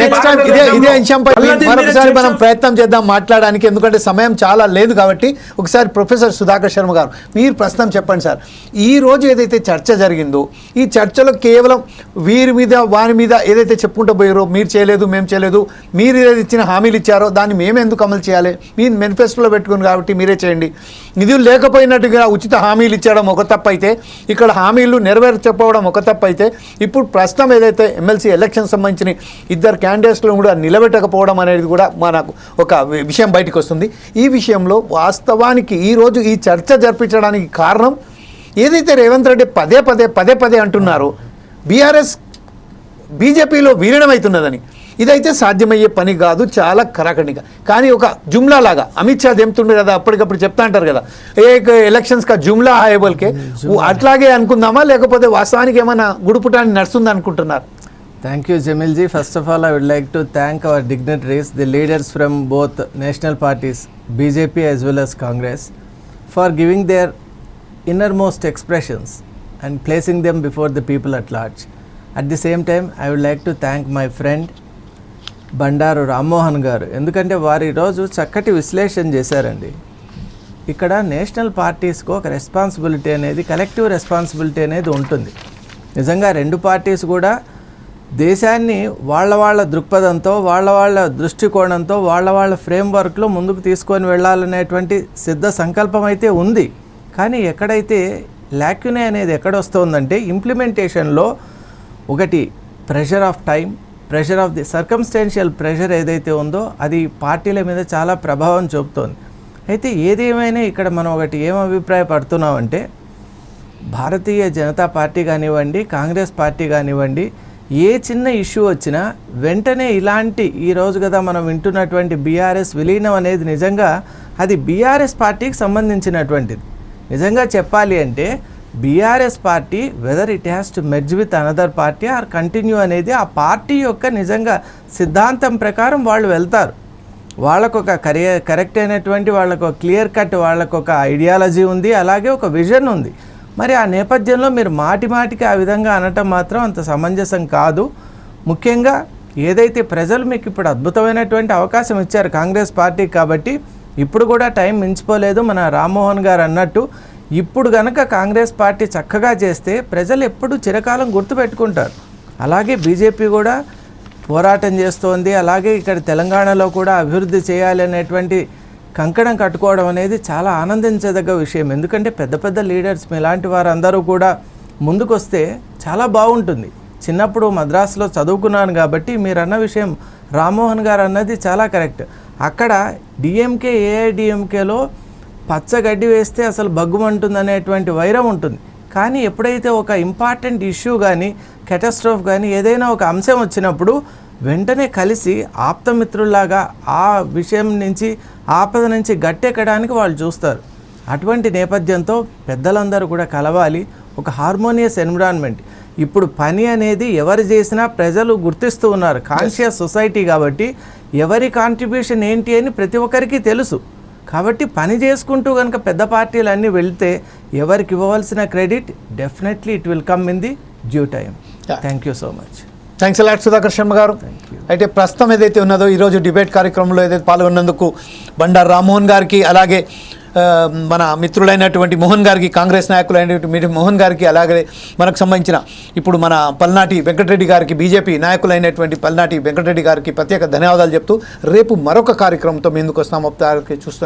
Next time ఇదే ఇదే అంశంపై మరొకసారి మనం ప్రయత్నం చేద్దాం మాట్లాడడానికి. ఎందుకంటే సమయం చాలా లేదు కాబట్టి ఒకసారి ప్రొఫెసర్ సుధాకర్ శర్మ గారు మీరు ప్రస్తుతం చెప్పండి సార్. ఈ రోజు ఏదైతే చర్చ జరిగిందో ఈ చర్చలో కేవలం వీరి మీద వారి మీద ఏదైతే చెప్పుకుంటూ పోయారో మీరు చేయలేదు మేము చేయలేదు మీరు ఏదైతే ఇచ్చిన హామీలు ఇచ్చారో దాన్ని మేము ఎందుకు అమలు చేయాలి? మీరు మేనిఫెస్టోలో పెట్టుకుని కాబట్టి మీరే చేయండి. నిధులు లేకపోయినట్టుగా ఉచిత హామీలు ఇచ్చడం ఒక తప్పు అయితే ఇక్కడ హామీలు నెరవేర్చకపోవడం ఒక తప్పు అయితే ఇప్పుడు ప్రస్తుతం ఏదైతే ఎమ్మెల్సీ ఎలక్షన్ సంబంధించిన ఇద్దరు క్యాండిడేట్స్లను కూడా నిలబెట్టకపోవడం అనేది కూడా మనకు ఒక విషయం బయటకు వస్తుంది. ఈ విషయంలో వాస్తవానికి ఈరోజు ఈ చర్చ జరిపించడానికి కారణం ఏదైతే రేవంత్ రెడ్డి పదే పదే పదే పదే అంటున్నారో బీఆర్ఎస్ బీజేపీలో విలీనం అవుతున్నదని ఇదైతే సాధ్యమయ్యే పని కాదు చాలా కరాఖండిగా. కానీ ఒక జుమ్లా లాగా అమిత్ షా చెప్తుండే కదా అప్పటికప్పుడు చెప్తా అంటారు కదా ఏ ఎలక్షన్స్ కా జుమ్లా హాయబల్కే అట్లాగే అనుకుందామా లేకపోతే వాస్తవానికి ఏమైనా గుడుపుటాన్ని నడుస్తుంది అనుకుంటున్నారు thank you Jamilji first of all I would like to thank our dignitaries the leaders from both national parties BJP as well as Congress for giving their innermost expressions and placing them before the people at large at the same time I would like to thank my friend Bandaru Rammohan garu ఎందుకంటే వారు ఈరోజు చక్కటి విశ్లేషణ చేశారండి ఇక్కడ national పార్టీస్కు ఒక responsibility అనేది collective responsibility అనేది ఉంటుంది నిజంగా రెండు పార్టీస్ కూడా దేశాన్ని వాళ్ళ వాళ్ళ దృక్పథంతో వాళ్ళ వాళ్ళ దృష్టికోణంతో వాళ్ళ వాళ్ళ ఫ్రేమ్వర్క్లో ముందుకు తీసుకొని వెళ్ళాలనేటువంటి సిద్ధ సంకల్పం అయితే ఉంది. కానీ ఎక్కడైతే లాక్యునే అనేది ఎక్కడొస్తుందంటే ఇంప్లిమెంటేషన్లో ఒకటి pressure of time pressure of the circumstantial pressure ఏదైతే ఉందో అది పార్టీల మీద చాలా ప్రభావం చూపుతోంది. అయితే ఏదేమైనా ఇక్కడ మనం ఒకటి ఏం అభిప్రాయపడుతున్నామంటే భారతీయ జనతా పార్టీ కానివ్వండి కాంగ్రెస్ పార్టీ కానివ్వండి ఏ చిన్న ఇష్యూ వచ్చినా వెంటనే ఇలాంటి ఈరోజు కదా మనం వింటున్నటువంటి బీఆర్ఎస్ విలీనం అనేది నిజంగా అది బీఆర్ఎస్ పార్టీకి సంబంధించినటువంటిది. నిజంగా చెప్పాలి అంటే BRS party whether it has to merge with another party or continue అనేది ఆ పార్టీ యొక్క నిజంగా సిద్ధాంతం ప్రకారం వాళ్ళు వెళ్తారు. వాళ్ళకు ఒక కరెక్ట్ అయినటువంటి వాళ్ళకు ఒక క్లియర్ కట్ వాళ్ళకు ఒక ఐడియాలజీ ఉంది అలాగే ఒక విజన్ ఉంది. మరి ఆ నేపథ్యంలో మీరు మాటి మాటికి ఆ విధంగా అనటం మాత్రం అంత సమంజసం కాదు. ముఖ్యంగా ఏదైతే ప్రజలు మీకు ఇప్పుడు అద్భుతమైనటువంటి అవకాశం ఇచ్చారు కాంగ్రెస్ పార్టీ కాబట్టి ఇప్పుడు కూడా టైం మించిపోలేదు మన రామ్మోహన్ గారు అన్నట్టు. ఇప్పుడు గనక కాంగ్రెస్ పార్టీ చక్కగా చేస్తే ప్రజలు ఎప్పుడు చిరకాలం గుర్తుపెట్టుకుంటారు అలాగే బీజేపీ కూడా పోరాటం చేస్తోంది. అలాగే ఇక్కడ తెలంగాణలో కూడా అభివృద్ధి చేయాలి అనేటువంటి కంకణం కట్టుకోవడం అనేది చాలా ఆనందించదగ్గ విషయం. ఎందుకంటే పెద్ద పెద్ద లీడర్స్ ఇలాంటి వారందరూ కూడా ముందుకొస్తే చాలా బాగుంటుంది. చిన్నప్పుడు మద్రాసులో చదువుకున్నాను కాబట్టి మీరు అన్న విషయం రామ్మోహన్ గారు అన్నది చాలా కరెక్ట్. అక్కడ డిఎంకే ఏఐడిఎంకేలో పచ్చగడ్డి వేస్తే అసలు బగ్గుమంటుంది అనేటువంటి వైరం ఉంటుంది. కానీ ఎప్పుడైతే ఒక ఇంపార్టెంట్ ఇష్యూ కానీ కెటస్ట్రోఫ్ కానీ ఏదైనా ఒక అంశం వచ్చినప్పుడు వెంటనే కలిసి ఆప్తమిత్రుల్లాగా ఆ విషయం నుంచి ఆపద నుంచి గట్టెక్కడానికి వాళ్ళు చూస్తారు. అటువంటి నేపథ్యంతో పెద్దలందరూ కూడా కలవాలి. ఒక హార్మోనియస్ ఎన్విరాన్మెంట్. ఇప్పుడు పని అనేది ఎవరు చేసినా ప్రజలు గుర్తిస్తూ ఉన్నారు. కాన్షియస్ సొసైటీ కాబట్టి ఎవరి కాంట్రిబ్యూషన్ ఏంటి అని ప్రతి ఒక్కరికి తెలుసు. కాబట్టి పని చేసుకుంటూ కనుక పెద్ద పార్టీలు అన్నీ వెళ్తే ఎవరికి ఇవ్వవలసిన credit definitely it will come in the due time Yeah. Thank you so much thanks a lot Sudhakar Sharma garu. అయితే ప్రస్తుతం ఏదైతే ఉన్నదో ఈరోజు డిబేట్ కార్యక్రమంలో ఏదైతే పాల్గొన్నందుకు బండారు రామ్మోహన్ గారికి అలాగే మన మిత్రుడైనటువంటి మోహన్ గారికి కాంగ్రెస్ నాయకులైనటువంటి మోహన్ గారికి అలాగే మనకు సంబంధించిన ఇప్పుడు మన పల్నాటి వెంకటరెడ్డి గారికి బీజేపీ నాయకులైనటువంటి పల్నాటి వెంకటరెడ్డి గారికి ప్రత్యేక ధన్యవాదాలు చెప్తూ రేపు మరొక కార్యక్రమంతో మీ ముందుకు వస్తాం. చూస్తున్నాం.